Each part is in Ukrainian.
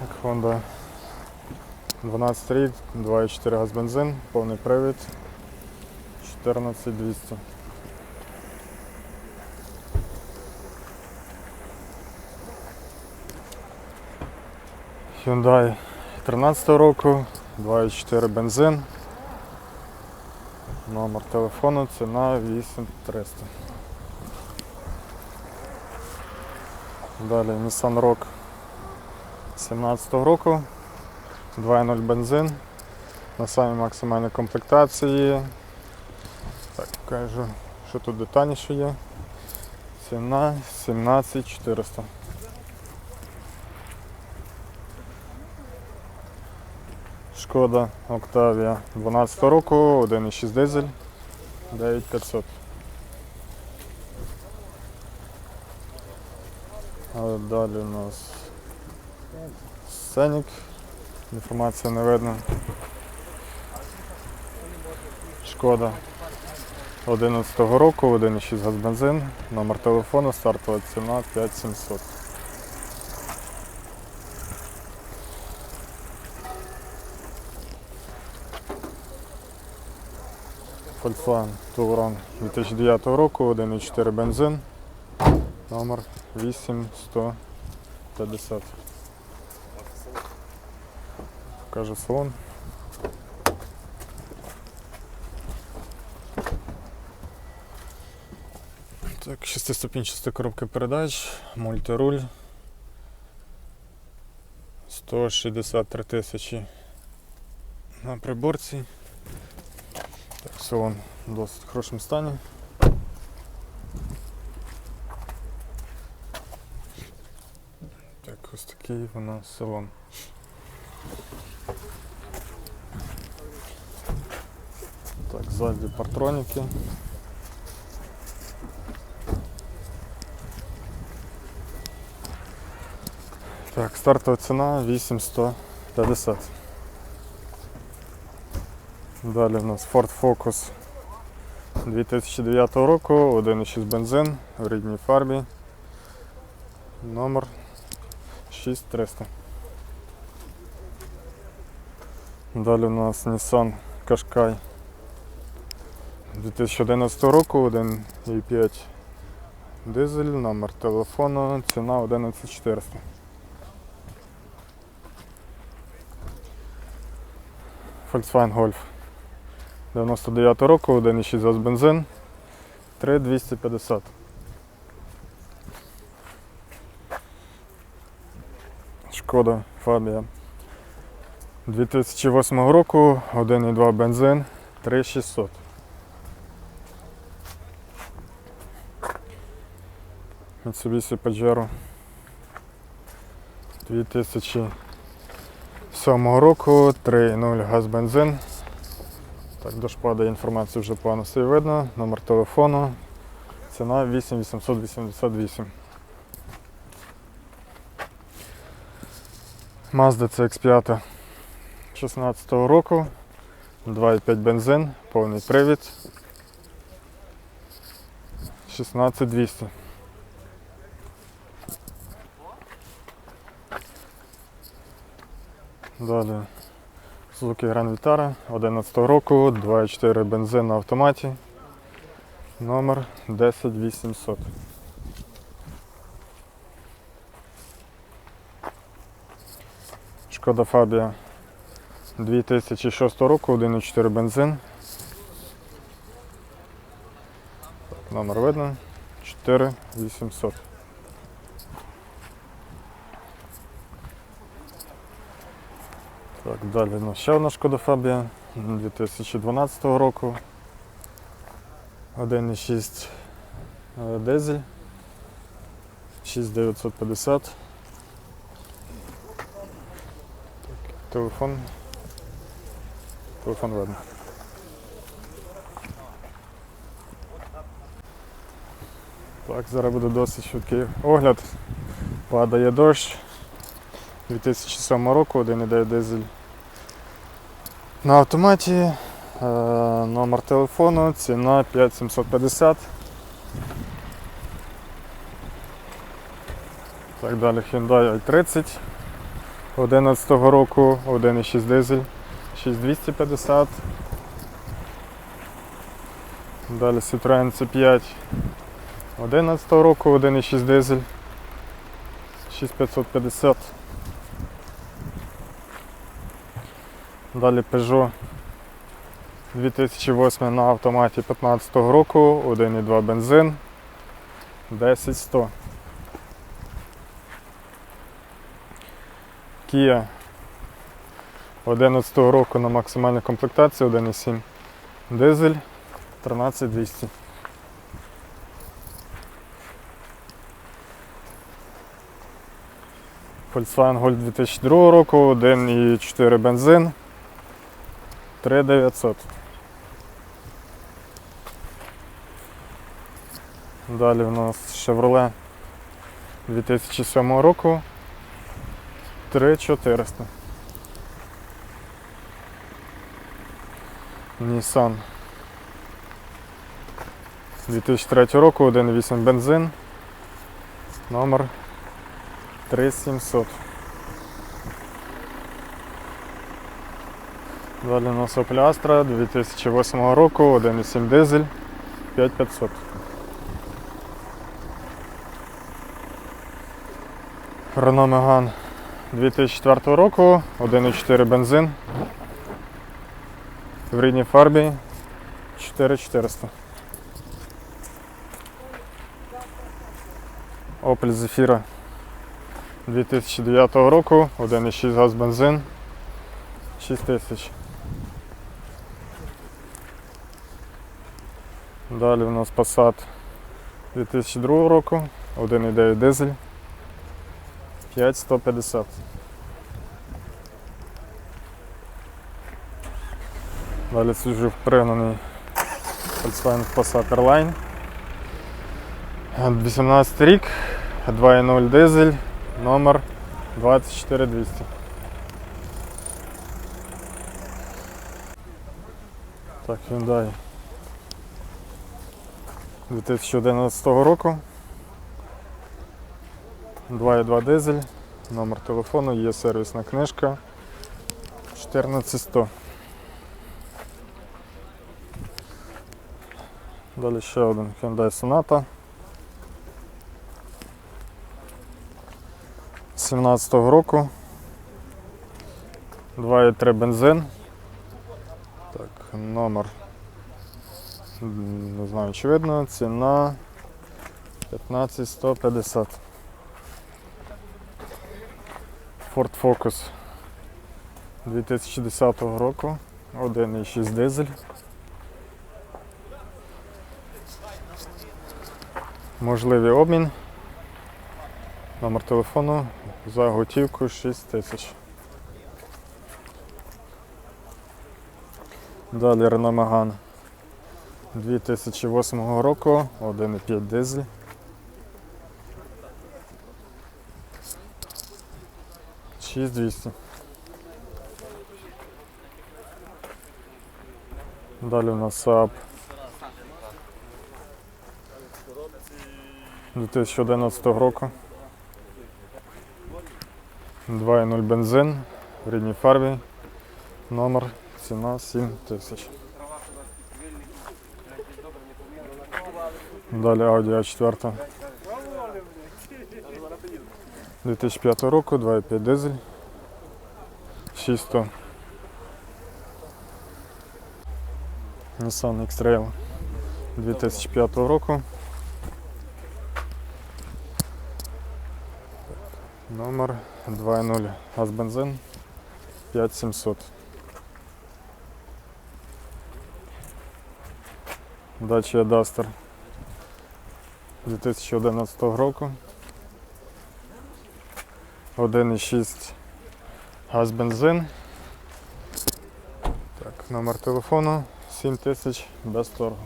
Так, Honda 12 рік, 2,4 газ бензин, повний привід, 14200. Hyundai 13 року, 2,4 бензин. Номер телефону, ціна 8300. Далі Nissan Rogue 17 року, 2.0 бензин. На самій максимальній комплектації. Так, покажу, що тут детальніше є. Ціна 17400. Шкода Octavia 12 року, 1,6 дизель, 9500. А далі у нас Сценік. Інформація не видно. Шкода 11 року, 1,6 газ бензин, номер телефону, стартова ціна 5700. Volkswagen Touran 2009 року, 1,4 бензин, номер 8150. Покажу салон. Так, шестиступінчаста коробка передач, мультируль. 163 тисячі на приборці. Так, салон в досить хорошому стані. Так, ось такий у нас салон. Так, ззаді партроніки. Так, стартова ціна 8150. Далі у нас Ford Focus 2009 року, 1,6 бензин в рідній фарбі. Номер 6300. Далі у нас Nissan Qashqai 2011 року, 1,5 дизель, номер телефону, ціна 11400. Volkswagen Golf 99 року, 1,6 газ бензин, 3250. Шкода Фабія 2008 року, 1,2 бензин, 3600. Mitsubishi Pajero 2007 року, 3,0 газ бензин. Так, дощ падає інформацію вже погано все видно. Номер телефону. Ціна 8888. Mazda CX5 16 року. 2,5 бензин, повний привід. 16200. Далі Suzuki Grand Vitara 11 року, 2,4 бензин на автоматі. Номер 10800. Шкода Фабія 2006 року, 1,4 бензин. Номер видно. 4800. Так, далі ну, ще одна шкода Фабія 2012 року. 1,6 е, дизель. 6950. Так, телефон. Телефон видно. Так, зараз буде досить швидкий огляд. Падає дощ. 2007 року, 1,9 дизель на автоматі. Е, номер телефону, ціна 5750. Так далі Hyundai i30 11 року 1,6 дизель 6250. Далі Citroen C5 11 року 1,6 дизель 6550. Далі Peugeot 2008 на автоматі 15 року, 1,2 бензин 10100. Kia 11 року на максимальній комплектації 1,7 дизель 13200. Volkswagen Golf 2002 року, 1,4 бензин 3900. Далі в нас Chevrolet 2007 року 3400. Nissan 2003 року 1,8 бензин. Номер 3700. Далі у нас Opel Astra 2008 року, 1,7 дизель 5500. Renault Megane 2004 року, 1,4 бензин. В рідній фарбі 4400. Opel Zafira 2009 року, 1,6 газ бензин 6000. Далі у нас Passat 2002 року, 1,9 дизель 5150. Далі це вже впригнаний Volkswagen Passat Airline. 18 рік, 2.0 дизель, номер 24200. Так, Hyundai 2011 року. 2.2 дизель, номер телефону, є сервісна книжка 14100. Далі ще один Hyundai Sonata 17 року. 2.3 бензин. Так, номер. Не знаю, чи видно. Ціна 15150. Ford Focus 2010 року. 1,6 дизель. Можливий обмін. Номер телефону за готівку 6 тисяч. Далі Renault Megane 2008 року, 1,5 дизель. Шість двісті. Далі у нас Saab 2011 року. 2.0 бензин в рідній фарбі. Номер, ціна 7 тисяч. Далі Audi A4. 2005 року, 2.5 дизель. 600. Nissan X-Trail 2005 року. Номер 2.0 газ бензин 5700. Dacia Duster 2011 року. 1,6 газ бензин. Так, номер телефону 7000 без торгу.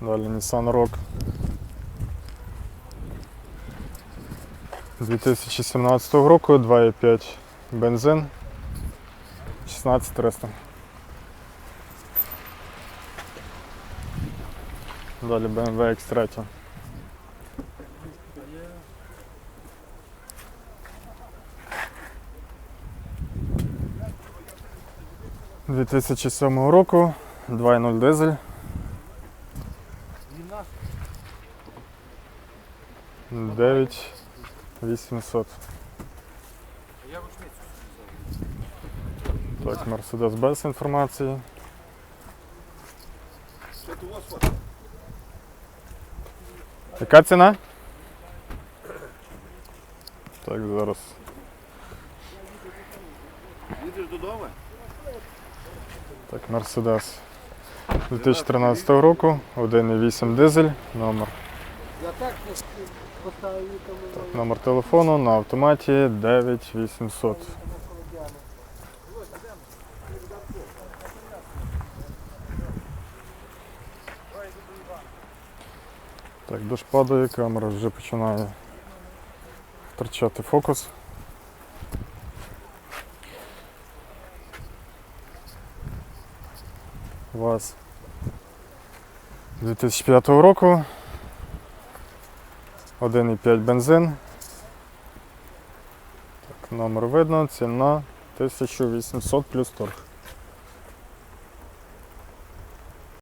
Далі Nissan Rogue 2017 року 2,5 бензин 16300. далі BMW X3. Дві тисячі сьомого року, 2.0 дизель. Дев'ять вісімсот. Так, Мерседес без інформації. Яка ціна? Так, зараз. Їдеш додому? Так, Мерседес 2013 року, 1.8 дизель, номер. Так, номер телефону на автоматі 9800. Так, дощ падає, камера вже починає втрачати фокус. ВАЗ 2005 року. 1,5 бензин. Так, номер видно, ціна 1800 плюс торг.